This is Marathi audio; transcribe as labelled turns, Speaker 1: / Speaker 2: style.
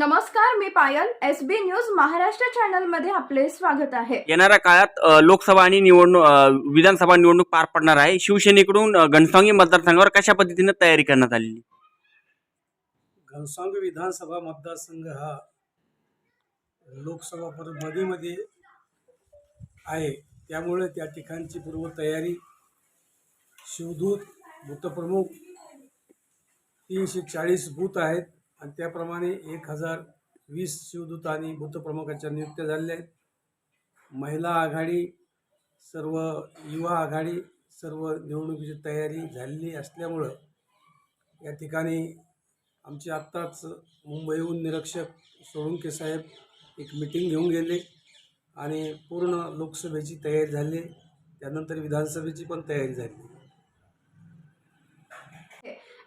Speaker 1: नमस्कार मी Payal. S B news Maharashtra चॅनलमध्ये आपले स्वागत आहे.
Speaker 2: येणाऱ्या काळात लोकसभा आणि निवडणूक विधानसभा निवडणूक पार पडणार आहे. शिवसेनेकडून अ, घनसावंगी मतदारसंघावर कशा पद्धतीने तयारी करण्यात आलेली
Speaker 3: घनसावंगी विधानसभा मतदारसंघ हा लोकसभा परमध्ये मध्ये आहे. त्यामुळे त्या ठिकाणची पूर्वतयारी शिवदूत बूथप्रमुख तीनशे चाळीस बूथ आहेत. आणि त्याप्रमाणे एक हजार वीस शिवदूत आणि बूथप्रमुखाच्या नियुक्त्या झालेल्या आहेत. महिला आघाडी सर्व युवा आघाडी सर्व निवडणुकीची तयारी झालेली असल्यामुळं या ठिकाणी आमचे आत्ताच मुंबईहून निरीक्षक सोळुंके साहेब एक मिटिंग घेऊन गेले आणि पूर्ण लोकसभेची तयारी झाली. त्यानंतर विधानसभेची पण तयारी झाली.